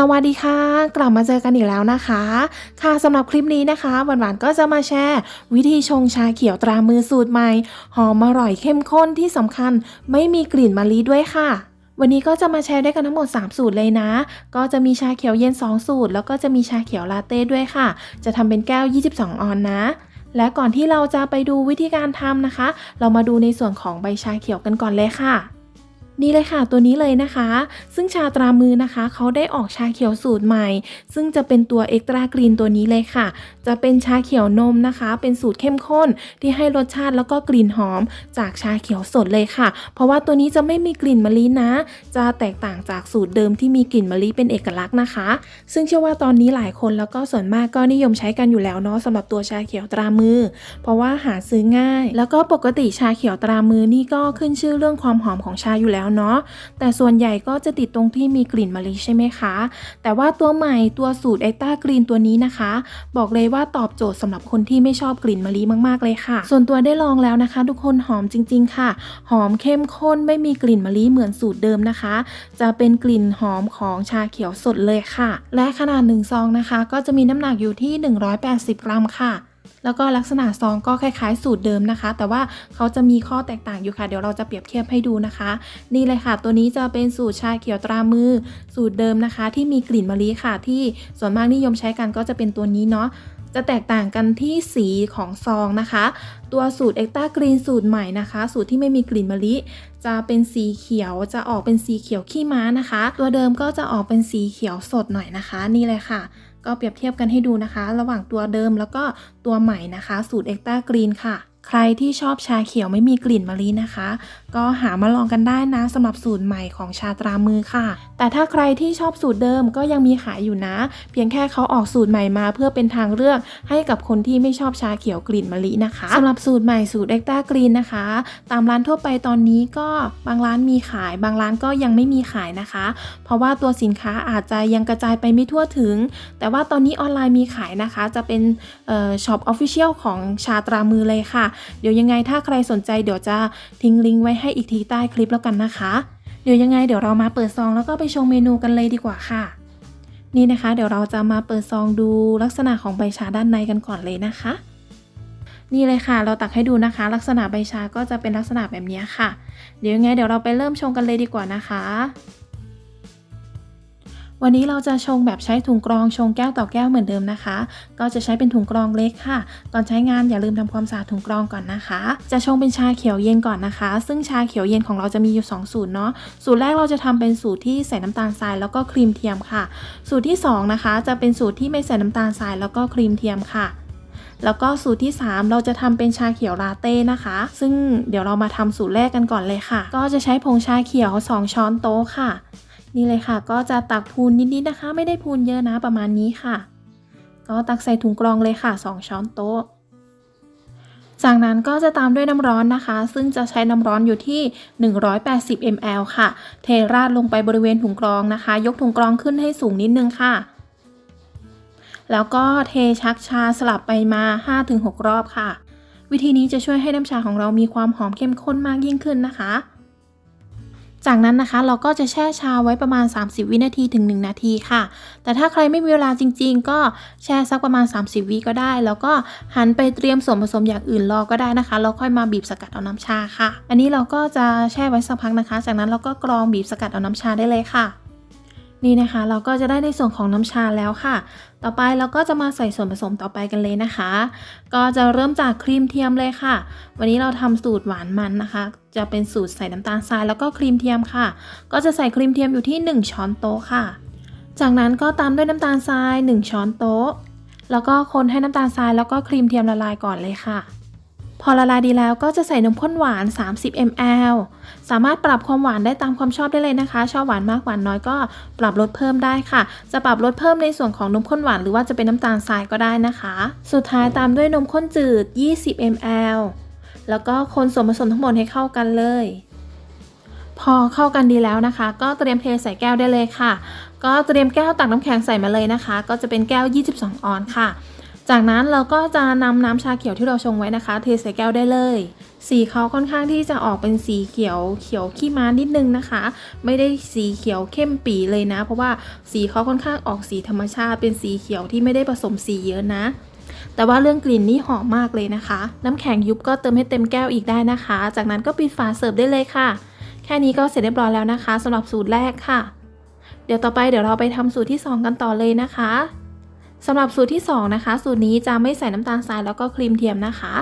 สวัสดีค่ะ กลับมาเจอกันอีกแล้วนะคะ ค่ะสำหรับคลิปนี้นะคะหวานๆก็จะมาแชร์วิธีชงชาเขียวตรามือสูตรใหม่ หอมอร่อยเข้มข้นที่สำคัญ ไม่มีกลิ่นมะลิด้วยค่ะ วันนี้ก็จะมาแชร์ด้วยกันทั้งหมด 3 สูตรเลยนะ ก็จะมีชาเขียวเย็น 2 สูตร แล้วก็จะมีชาเขียวลาเต้ด้วยค่ะ จะทำเป็นแก้ว 22 ออนนะและก่อนที่เราจะไปดูวิธีการทำนะคะ เรามาดูในส่วนของใบชาเขียวกันก่อนเลยค่ะ นี่เลยค่ะตัวนี้เลยนะคะ ซึ่งชาตรามือนะคะ เขาได้ออกชาเขียวสูตรใหม่ ซึ่งจะเป็นตัวเอ็กตร้ากรีนตัวนี้เลยค่ะ จะเป็นชาเขียวนมนะคะ เป็นสูตรเข้มข้นที่ให้รสชาติแล้วก็กลิ่นหอมจากชาเขียวสดเลยค่ะ เพราะว่าตัวนี้จะไม่มีกลิ่นมะลินะ จะแตกต่างจากสูตรเดิมที่มีกลิ่นมะลิเป็นเอกลักษณ์นะคะ ซึ่งเชื่อว่าตอนนี้หลายคนแล้วก็ส่วนมากก็นิยมใช้กันอยู่แล้วเนาะสำหรับตัวชาเขียวตรามือ เพราะว่าหาซื้อง่าย แล้วก็ปกติชาเขียวตรามือนี่ก็ขึ้นชื่อเรื่องความหอมของชาอยู่แล้วเนาะแต่ส่วนใหญ่ก็จะติดตรงที่มีกลิ่นมะลิใช่ไหมคะ แต่ว่าตัวใหม่ตัวสูตรไอต้ากรีนตัวนี้นะคะ บอกเลยว่าตอบโจทย์สำหรับคนที่ไม่ชอบกลิ่นมะลิมากๆเลยค่ะ ส่วนตัวได้ลองแล้วนะคะ ทุกคนหอมจริง ๆ ค่ะ หอมเข้มข้นไม่มีกลิ่นมะลิเหมือนสูตรเดิมนะคะ จะเป็นกลิ่นหอมของชาเขียวสดเลยค่ะ และขนาดหนึ่งซองนะคะ ก็จะมีน้ำหนักอยู่ที่ 180 กรัมค่ะ แล้วก็ลักษณะซองก็คล้ายๆ สูตรเดิมนะคะ แต่ว่าเขาจะมีข้อแตกต่างอยู่ค่ะ เดี๋ยวเราจะเปรียบเทียบให้ดูนะคะ นี่เลยค่ะ ตัวนี้จะเป็นสูตรชาเขียวตรามือ สูตรเดิมนะคะ ที่มีกลิ่นมะลิค่ะ ที่ส่วนมากนิยมใช้กันก็จะเป็นตัวนี้เนาะจะแตกต่างกันที่สีของซองนะคะ ตัวสูตรเอ็กต a ากรีนสูตรใหม่นะคะ สูตรที่ไม่มีกลิ่นมะลิ จะเป็นสีเขียวจะออกเป็นสีเขียวขี้ม้านะคะ ตัวเดิมก็จะออกเป็นสีเขียวสดหน่อยนะคะ นี่เลยค่ะ ก็เปรียบเทียบกันให้ดูนะคะ ระหว่างตัวเดิมแล้วก็ตัวใหม่นะคะ สูตรเอ็กต้ากรีนค่ะ ใครที่ชอบชาเขียวไม่มีกลิ่นมะลินะคะ ก็หามาลองกันได้นะสำหรับสูตรใหม่ของชาตรามือค่ะ แต่ถ้าใครที่ชอบสูตรเดิมก็ยังมีขายอยู่นะ เพียงแค่เขาออกสูตรใหม่มาเพื่อเป็นทางเลือกให้กับคนที่ไม่ชอบชาเขียวกลิ่นมะลินะคะสำหรับสูตรใหม่สูตรเอ็กต a ากรีนนะคะ ตามร้านทั่วไปตอนนี้ก็บางร้านมีขาย บางร้านก็ยังไม่มีขายนะคะ เพราะว่าตัวสินค้าอาจจะยังกระจายไปไม่ทั่วถึง แต่ว่าตอนนี้ออนไลน์มีขายนะคะ จะเป็นช็อปออฟฟิเชียลของชาตรามือเลยค่ะเดี๋ยวยังไงถ้าใครสนใจเดี๋ยวจะทิ้งลิงก์ไว้ให้อีกทีใต้คลิปแล้วกันนะคะ เดี๋ยวยังไงเดี๋ยวเรามาเปิดซองแล้วก็ไปชมเมนูกันเลยดีกว่าค่ะ นี่นะคะ เดี๋ยวเราจะมาเปิดซองดูลักษณะของใบชาด้านในกันก่อนเลยนะคะ นี่เลยค่ะ เราตักให้ดูนะคะ ลักษณะใบชาก็จะเป็นลักษณะแบบนี้ค่ะ เดี๋ยวยังไงเดี๋ยวเราไปเริ่มชงกันเลยดีกว่านะคะ วันนี้เราจะชงแบบใช้ถุงกรองชงแก้วต่อแก้วเหมือนเดิมนะคะ ก็จะใช้เป็นถุงกรองเล็กค่ะก่อนใช้งานอย่าลืมทำความสะอาดถุงกรองก่อนนะคะ จะชงเป็นชาเขียวเย็นก่อนนะคะ ซึ่งชาเขียวเย็นของเราจะมีอยู่ 2 สูตรเนาะ สูตรแรกเราจะทำเป็นสูตรที่ใส่น้ำตาลทรายแล้วก็ครีมเทียมค่ะ สูตรที่สองนะคะ จะเป็นสูตรที่ไม่ใส่น้ำตาลทรายแล้วก็ครีมเทียมค่ะแล้วก็สูตรที่ 3 เราจะทำเป็นชาเขียวลาเต้นะคะ ซึ่งเดี๋ยวเรามาทำสูตรแรกกันก่อนเลยค่ะ ก็จะใช้ผงชาเขียว 2 ช้อนโต๊ะค่ะ นี่เลยค่ะ ก็จะตักพูนนิดๆนะคะ ไม่ได้พูนเยอะนะประมาณนี้ค่ะ ก็ตักใส่ถุงกรองเลยค่ะ 2 ช้อนโต๊ะ จากนั้นก็จะตามด้วยน้ำร้อนนะคะ ซึ่งจะใช้น้ำร้อนอยู่ที่ 180 ml ค่ะ เทราดลงไปบริเวณถุงกรองนะคะ ยกถุงกรองขึ้นให้สูงนิดนึงค่ะ แล้วก็เทชักชาสลับไปมา 5-6 รอบค่ะ วิธีนี้จะช่วยให้น้ำชาของเรามีความหอมเข้มข้นมากยิ่งขึ้นนะคะ จากนั้นนะคะเราก็จะแช่ชาไว้ประมาณ 30 วินาทีถึง 1 นาทีค่ะ แต่ถ้าใครไม่มีเวลาจริง ๆ ก็แช่สักประมาณ 30 วิก็ได้ แล้วก็หันไปเตรียมส่วนผสมอย่างอื่นรอก็ได้นะคะแล้วค่อยมาบีบสกัดเอาน้ำชาค่ะ อันนี้เราก็จะแช่ไว้สักพักนะคะ จากนั้นเราก็กรองบีบสกัดเอาน้ำชาได้เลยค่ะ นี่นะคะเราก็จะได้ในส่วนของน้ำชาแล้วค่ะ ต่อไปเราก็จะมาใส่ส่วนผสมต่อไปกันเลยนะคะ ก็จะเริ่มจากครีมเทียมเลยค่ะ วันนี้เราทำสูตรหวานมันนะคะ จะเป็นสูตรใส่น้ำตาลทรายแล้วก็ครีมเทียมค่ะ ก็จะใส่ครีมเทียมอยู่ที่ 1 ช้อนโต๊ะค่ะ จากนั้นก็ตามด้วยน้ำตาลทราย 1 ช้อนโต๊ะ แล้วก็คนให้น้ำตาลทรายแล้วก็ครีมเทียมละลายก่อนเลยค่ะ พอละลายดีแล้วก็จะใส่นมข้นหวาน 30 ml สามารถปรับความหวานได้ตามความชอบได้เลยนะคะ ชอบหวานมากหวานน้อยก็ปรับลดเพิ่มได้ค่ะ จะปรับลดเพิ่มในส่วนของนมข้นหวานหรือว่าจะเป็นน้ำตาลทรายก็ได้นะคะ สุดท้ายตามด้วยนมข้นจืด 20 ml แล้วก็คนส่วนผสมทั้งหมดให้เข้ากันเลย พอเข้ากันดีแล้วนะคะ ก็เตรียมเทใส่แก้วได้เลยค่ะ ก็เตรียมแก้วตักน้ำแข็งใส่มาเลยนะคะ ก็จะเป็นแก้ว 22 ออนซ์ค่ะ จากนั้นเราก็จะนำน้ำชาเขียวที่เราชงไว้นะคะ เทใส่แก้วได้เลย สีเขาค่อนข้างที่จะออกเป็นสีเขียวเขียวขี้ม้านิดนึงนะคะ ไม่ได้สีเขียวเข้มปีเลยนะ เพราะว่าสีเขาค่อนข้างออกสีธรรมชาติ เป็นสีเขียวที่ไม่ได้ผสมสีเยอะนะ แต่ว่าเรื่องกลิ่นนี่หอมมากเลยนะคะ น้ำแข็งยุบก็เติมให้เต็มแก้วอีกได้นะคะ จากนั้นก็ปิดฝาเสิร์ฟได้เลยค่ะ แค่นี้ก็เสร็จเรียบร้อยแล้วนะคะสำหรับสูตรแรกค่ะ เดี๋ยวต่อไปเดี๋ยวเราไปทำสูตรที่ 2 กันต่อเลยนะคะ สำหรับสูตรที่ 2 นะคะ สูตรนี้จะไม่ใส่น้ำตาลทรายแล้วก็ครีมเทียมนะคะ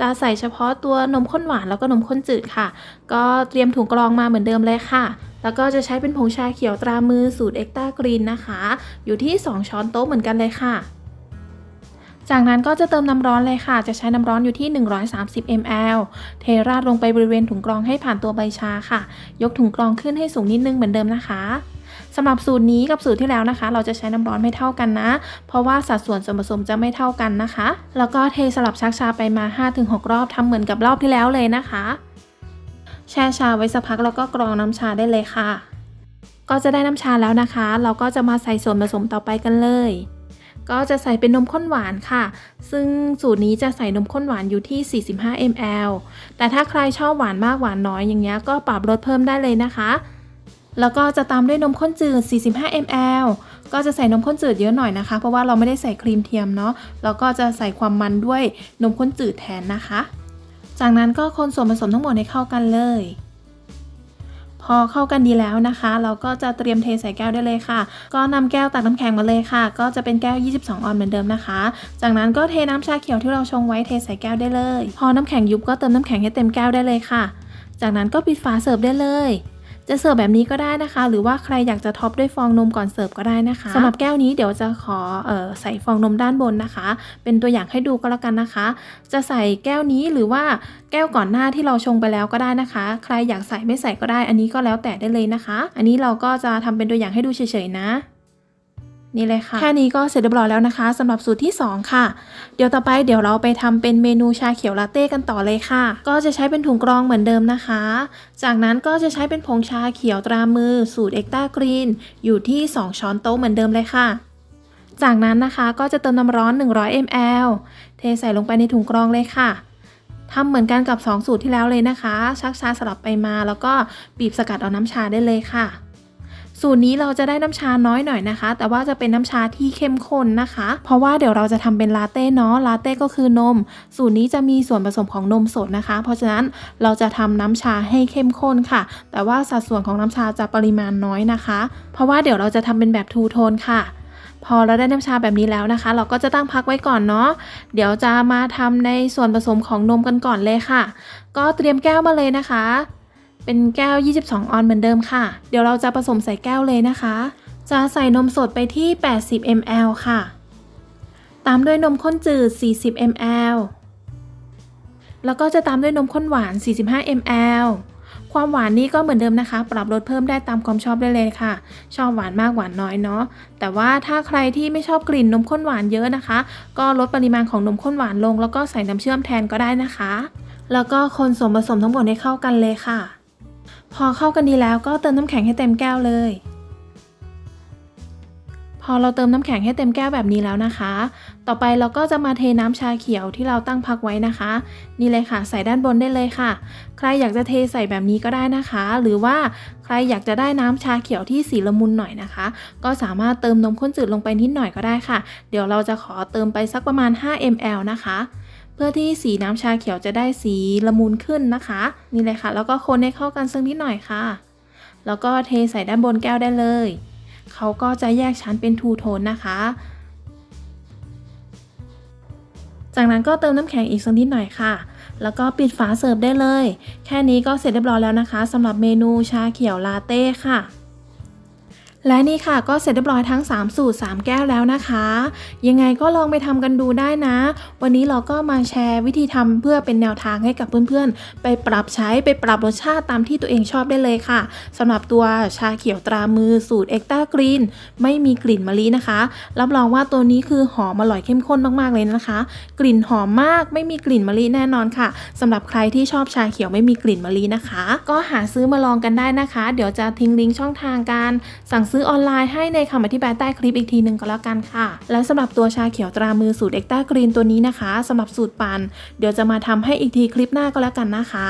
จะใส่เฉพาะตัวนมข้นหวานแล้วก็นมข้นจืดค่ะ ก็เตรียมถุงกรองมาเหมือนเดิมเลยค่ะ แล้วก็จะใช้เป็นผงชาเขียวตรามือสูตรเอ็กตากรีนนะคะ อยู่ที่ 2 ช้อนโต๊ะเหมือนกันเลยค่ะจากนั้นก็จะเติมน้ำร้อนเลยค่ะ จะใช้น้ำร้อนอยู่ที่ 130 ml เทราดลงไปบริเวณถุงกรองให้ผ่านตัวใบชาค่ะ ยกถุงกรองขึ้นให้สูงนิดนึงเหมือนเดิมนะคะ สำหรับสูตรนี้กับสูตรที่แล้วนะคะ เราจะใช้น้ำร้อนไม่เท่ากันนะ เพราะว่าสัดส่วนส่วนผสมจะไม่เท่ากันนะคะ แล้วก็เทสลับชักชาไปมา 5-6 รอบทำเหมือนกับรอบที่แล้วเลยนะคะ แช่ชาไว้สักพักแล้วก็กรองน้ำชาได้เลยค่ะ ก็จะได้น้ำชาแล้วนะคะ เราก็จะมาใส่ส่วนผสมต่อไปกันเลยก็จะใส่เป็นนมข้นหวานค่ะ ซึ่งสูตรนี้จะใส่นมข้นหวานอยู่ที่ 45 ml แต่ถ้าใครชอบหวานมากหวานน้อยอย่างเงี้ยก็ปรับลดเพิ่มได้เลยนะคะ แล้วก็จะตามด้วยนมข้นจืด 45 ml ก็จะใส่นมข้นจืดเยอะหน่อยนะคะ เพราะว่าเราไม่ได้ใส่ครีมเทียมเนาะแล้วก็จะใส่ความมันด้วยนมข้นจืดแทนนะคะ จากนั้นก็คนส่วนผสมทั้งหมดให้เข้ากันเลย พอเข้ากันดีแล้วนะคะ เราก็จะเตรียมเทใส่แก้วได้เลยค่ะ ก็นำแก้วตักน้ำแข็งมาเลยค่ะ ก็จะเป็นแก้ว 22 ออนเหมือนเดิมนะคะ จากนั้นก็เทน้ำชาเขียวที่เราชงไว้เทใส่แก้วได้เลย พอน้ำแข็งยุบก็เติมน้ำแข็งให้เต็มแก้วได้เลยค่ะ จากนั้นก็ปิดฝาเสิร์ฟได้เลย จะเสิร์ฟแบบนี้ก็ได้นะคะ หรือว่าใครอยากจะท็อปด้วยฟองนมก่อนเสิร์ฟก็ได้นะคะสำหรับแก้วนี้เดี๋ยวจะขอออใส่ฟองนมด้านบนนะคะ เป็นตัวอย่างให้ดูก็แล้วกันนะคะ จะใส่แก้วนี้หรือว่าแก้วก่อนหน้าที่เราชงไปแล้วก็ได้นะคะ ใครอยากใส่ไม่ใส่ก็ได้ อันนี้ก็แล้วแต่ได้เลยนะคะ อันนี้เราก็จะทำเป็นตัวอย่างให้ดูเฉยๆนะ นี่เลยค่ะ แค่นี้ก็เสร็จเรียบร้อยแล้วนะคะสำหรับสูตรที่ 2 ค่ะ เดี๋ยวต่อไปเดี๋ยวเราไปทำเป็นเมนูชาเขียวลาเต้กันต่อเลยค่ะ ก็จะใช้เป็นถุงกรองเหมือนเดิมนะคะ จากนั้นก็จะใช้เป็นผงชาเขียวตรามือ สูตรเอ็กตากรีนอยู่ที่ 2 ช้อนโต๊ะเหมือนเดิมเลยค่ะ จากนั้นนะคะก็จะเติมน้ำร้อน 100 ml เทใส่ลงไปในถุงกรองเลยค่ะทำเหมือนกันกับ 2 สูตรที่แล้วเลยนะคะ ชักชาสลับไปมา แล้วก็บีบสกัดเอาน้ำชาได้เลยค่ะ สูตรนี้เราจะได้น้ำชาน้อยหน่อยนะคะ แต่ว่าจะเป็นน้ำชาที่เข้มข้นนะคะ เพราะว่าเดี๋ยวเราจะทำเป็นลาเต้เนาะลาเต้ก็คือนม สูตรนี้จะมีส่วนผสมของนมสดนะคะ เพราะฉะนั้นเราจะทำน้ำชาให้เข้มข้นค่ะ แต่ว่าสัดส่วนของน้ำชาจะปริมาณน้อยนะคะ เพราะว่าเดี๋ยวเราจะทำเป็นแบบทูโทนค่ะพอเราได้น้ำชาแบบนี้แล้วนะคะ เราก็จะตั้งพักไว้ก่อนเนาะเดี๋ยวจะมาทำในส่วนผสมของนมกันก่อนเลยค่ะ ก็เตรียมแก้วมาเลยนะคะ เป็นแก้ว 22 ออนเหมือนเดิมค่ะ เดี๋ยวเราจะผสมใส่แก้วเลยนะคะ จะใส่นมสดไปที่ 80 ml ค่ะ ตามด้วยนมข้นจืด 40 ml แล้วก็จะตามด้วยนมข้นหวาน 45 ml ความหวานนี่ก็เหมือนเดิมนะคะ ปรับลดเพิ่มได้ตามความชอบได้เลยค่ะ ชอบหวานมากหวานน้อยเนาะ แต่ว่าถ้าใครที่ไม่ชอบกลิ่นนมข้นหวานเยอะนะคะ ก็ลดปริมาณของนมข้นหวานลง แล้วก็ใส่น้ำเชื่อมแทนก็ได้นะคะ แล้วก็คนส่วนผสมทั้งหมดให้เข้ากันเลยค่ะ พอเข้ากันดีแล้วก็เติมน้ำแข็งให้เต็มแก้วเลย พอเราเติมน้ำแข็งให้เต็มแก้วแบบนี้แล้วนะคะ ต่อไปเราก็จะมาเทน้ำชาเขียวที่เราตั้งพักไว้นะคะ นี่เลยค่ะ ใส่ด้านบนได้เลยค่ะ ใครอยากจะเทใส่แบบนี้ก็ได้นะคะ หรือว่าใครอยากจะได้น้ำชาเขียวที่สีละมุนหน่อยนะคะ ก็สามารถเติมนมข้นจืดลงไปนิดหน่อยก็ได้ค่ะ เดี๋ยวเราจะขอเติมไปสักประมาณ 5 ml นะคะ เพื่อที่สีน้ำชาเขียวจะได้สีละมุนขึ้นนะคะ นี่เลยค่ะ แล้วก็คนให้เข้ากันสักนิดหน่อยค่ะ แล้วก็เทใส่ด้านบนแก้วได้เลย เขาก็จะแยกชั้นเป็นทูโทนนะคะ จากนั้นก็เติมน้ำแข็งอีกสักนิดหน่อยค่ะ แล้วก็ปิดฝาเสิร์ฟได้เลย แค่นี้ก็เสร็จเรียบร้อยแล้วนะคะสำหรับเมนูชาเขียวลาเต้ค่ะ และนี่ค่ะก็เสร็จเรียบร้อยทั้ง 3 สูตร 3 แก้วแล้วนะคะ ยังไงก็ลองไปทำกันดูได้นะ วันนี้เราก็มาแชร์วิธีทำเพื่อเป็นแนวทางให้กับเพื่อนๆ ไปปรับใช้ไปปรับรสชาติตามที่ตัวเองชอบได้เลยค่ะสำหรับตัวชาเขียวตรามือสูตรเอ็กตากรีนไม่มีกลิ่นมะลินะคะ รับรองว่าตัวนี้คือหอมอร่อยเข้มข้นมากๆเลยนะคะ กลิ่นหอมมากไม่มีกลิ่นมะลิแน่นอนค่ะสำหรับใครที่ชอบชาเขียวไม่มีกลิ่นมะลินะคะ ก็หาซื้อมาลองกันได้นะคะ เดี๋ยวจะทิ้งลิงก์ช่องทางการสั่งซื้อออนไลน์ให้ในคำอธิบายใต้คลิปอีกทีหนึ่งก็แล้วกันค่ะ และสำหรับตัวชาเขียวตรามือสูตรเอ็กต้ากรีนตัวนี้นะคะสำหรับสูตรปันเดี๋ยวจะมาทำให้อีกทีคลิปหน้าก็แล้วกันนะคะ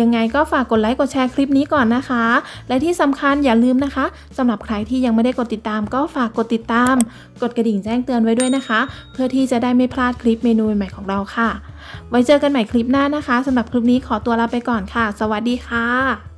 ยังไงก็ฝากกดไลค์กดแชร์คลิปนี้ก่อนนะคะ และที่สำคัญอย่าลืมนะคะสำหรับใครที่ยังไม่ได้กดติดตาม ก็ฝากกดติดตาม กดกระดิ่งแจ้งเตือนไว้ด้วยนะคะ เพื่อที่จะได้ไม่พลาดคลิปเมนูใหม่ของเราค่ะ ไว้เจอกันใหม่คลิปหน้านะคะสำหรับคลิปนี้ขอตัวลาไปก่อนค่ะ สวัสดีค่ะ